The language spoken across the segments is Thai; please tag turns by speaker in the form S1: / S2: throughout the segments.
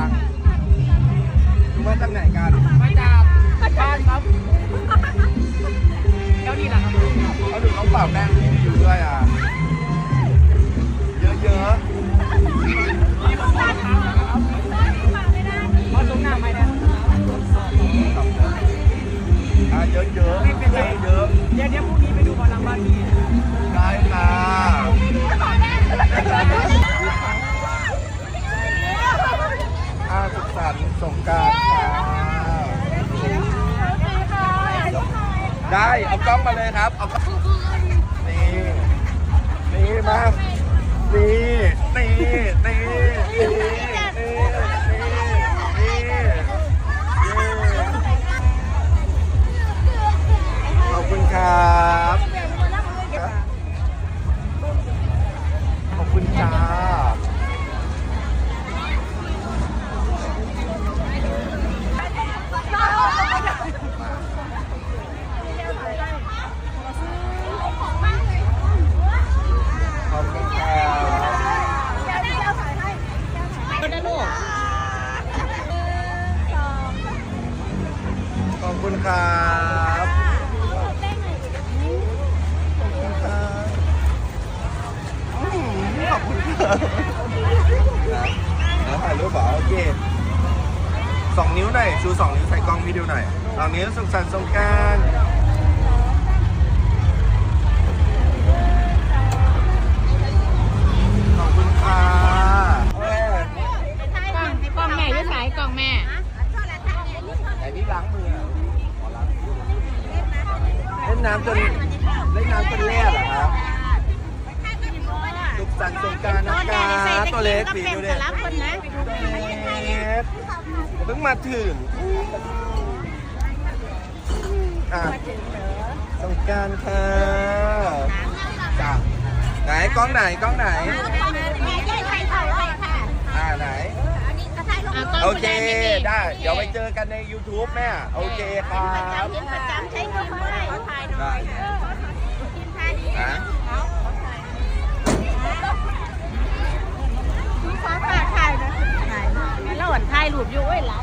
S1: ฟังคุณมาจากไหนกัน
S2: มาจากบ้านครับแล้วนี่แหละครับ
S1: เขาดูเขาเป่าแป้งที่อยู่ด้วยอะ สงการได้เอากล้องมาเลยครับเอากล้องนี่นี่มานี่นี่ ขอบคุณครับขอบคุณครับอืมขอบคุณครับนะนะถ่ายรูปเหรอโอเคสองนิ้วหน่อยชูสองนิ้วใส่กล้องพี่ดูหน่อยสองนิ้วสุขสันต์สงการ
S3: ก
S1: ปีดูเด็ก
S3: รับคนนะ
S1: เพิ่งมาถึงอะสงกรารค่ะจ้ะไหนกล้องไหนกล้องไหนอ่าไหน
S3: อะกล้อง
S1: โอเค
S3: แสดงนี่
S1: ได้ เดี๋ยวไปเจอกันใน YouTube แม่โอเคครับ
S3: ประจำใช้ก็ได้เขาถ่ายหน่
S1: ได้
S3: อย
S1: ฮะ
S3: ขอฝากถ่ายนะถ่ายแล้วหวนถ่าย รูปอยู่เว้ยเรา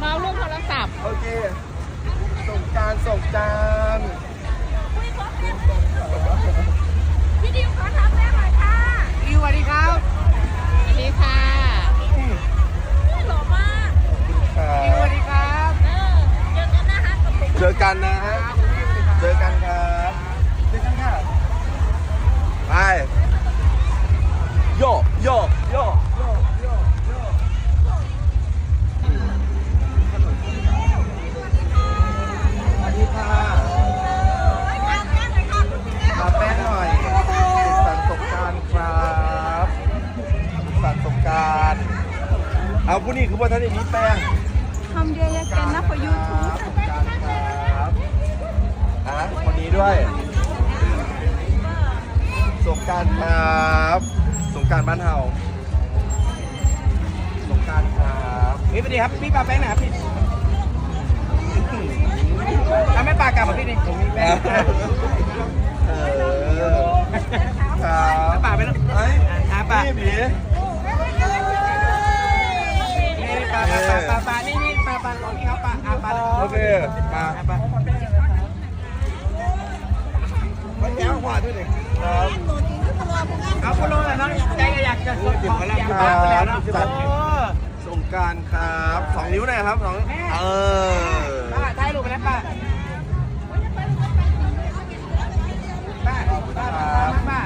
S3: มาเอาลูกโทรศัพท์
S1: โอเคสงกรารสงกราร
S3: พี่ดิวขอทำแม่หน่อยค่ะ
S2: อิวสวัสดีครับ
S3: สวัสดีค่ะหล่อมาก
S2: อิวสวัสดีครับ
S3: เออเจอกันนะคะกับผม
S1: เจอกันนะฮะเจอกันครับเจอกันค่ะไปโยโยโยโเอาผู้นี้คือว่าท่านได้มีแป้ง
S3: ทำเยอะๆกันนะพอยูทูบ
S1: สงกรารครับอะคนนี้ด้วยสงกรารครับสงกรารบ้านเฮาสงกรารครับ
S2: นี่สวัสดีครับพี่ปาแป้งหนะครับพี่ทำให้ปากกลับมาพี่นี่ผมมีแป้ง
S1: เออครับ
S2: ปากไปแล้ว
S1: เฮ้ย
S2: อะปาก
S1: นี่บี
S2: ขอพี่เขาปลาอะปลา
S1: โอเคมา
S2: ปลา
S1: มันแก้วขวาด้วยดิครับ
S2: เอาคุณลงแล้วน้องใจอยากจะส่งของอยากบ้าแล้วนาะโอ้
S1: สงกรารครับสองนิ้วหน่อยครับสองเออ
S2: ป้าถ่ายรูปไปแล้วป้าป้าป้าป้าแล้วเรา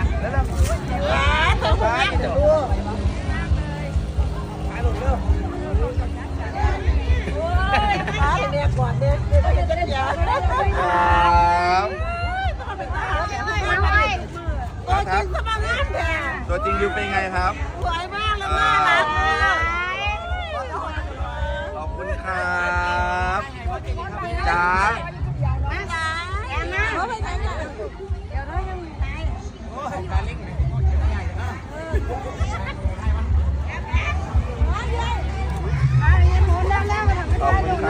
S1: ตัวจริงยูเป็นไงครับ
S3: สวยมากเลยน่ารักมาก
S1: ขอบคุณครับจ้า
S3: แอนนะเขาไปไหนเนี่ยเดี๋ยวเรายังไหน
S1: ขอบคุณค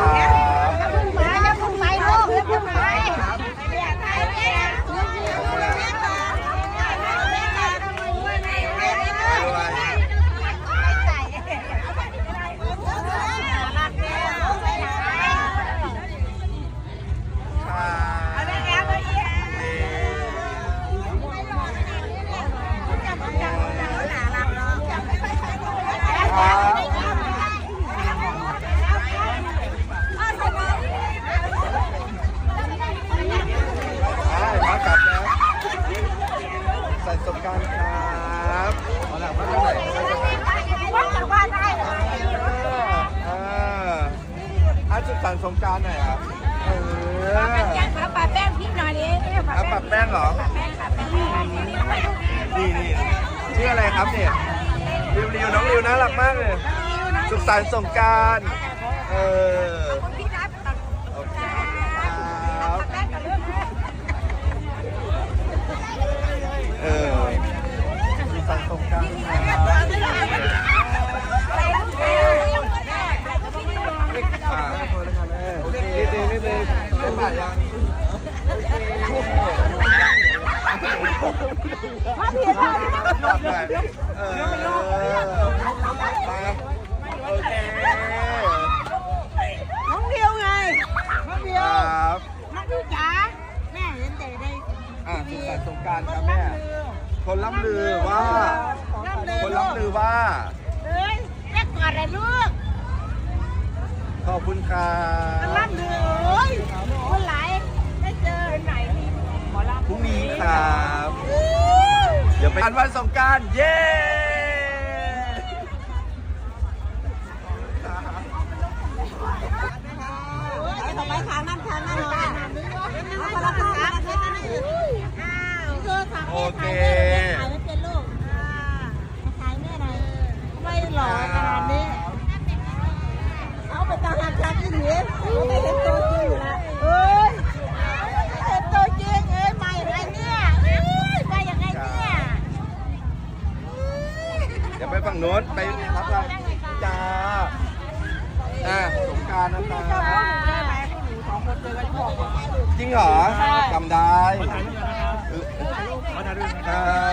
S1: รับ กันครับเล่ก
S3: มากไหนว่าจะกานได้เห
S1: รอเอออาจุดสันสงการหน่อยอะเออ
S2: ปาแป้งพี่หน่อยดิ
S1: เอาปะแป้งหรอปะ
S2: แป้งปะแป้ง
S1: นี่นี่ชื่ออะไรครับเนี่ยริวริวน้องริวน่ารักมากเลยจุขสันสงการเออ
S2: ปรั
S1: บหน่อยเออมาโอเค
S3: น้องเดียวไงน้องเดี
S1: ค
S3: ยว
S1: รับ
S3: น้องเดียวจ๋าแม่เห็นแต่ใน
S1: อ่าสุขสันต์สงกรารครับแม่คนล่ำลือว่า
S3: ล่ำลือ
S1: คน
S3: ล่ำ
S1: ลือว่า
S3: เอ้ยแม่กอดเลยลูก
S1: ขอบคุณครั
S3: มัน
S1: บ
S3: ล่ำลือเอ้ยคนหลายได้เจอไหนหมอลำ
S1: พรุ่งนี้ครับ เดี๋ยวไปงานวันสงกรารเย้
S3: ทำไมทางนั้นทางนั้นเลยเอาคนละข้างนะอ้าวเธอทำ
S1: โอเค
S3: ถ่ายไม่เป็นลูกถ่ายแม่หน่อยไม่หล่อขนาดนี้ เอาไปตาหักชักที่หนีไม่เห็นตัวจริงอยู่ละเอ้ยเห็นตัวจริงเอ้ยมาอย่างไรเนี่ยเอ้ยมาอย่างไรเนี่ย
S1: เดี๋ยวไป ฝั่งโน้นไปรับเราจ้าอ่าสงกรารนะครับ
S3: ได้ไหมพวกหนูสองคนเจอกันที่บอกว่า
S1: จริงเหรอจำได้ครั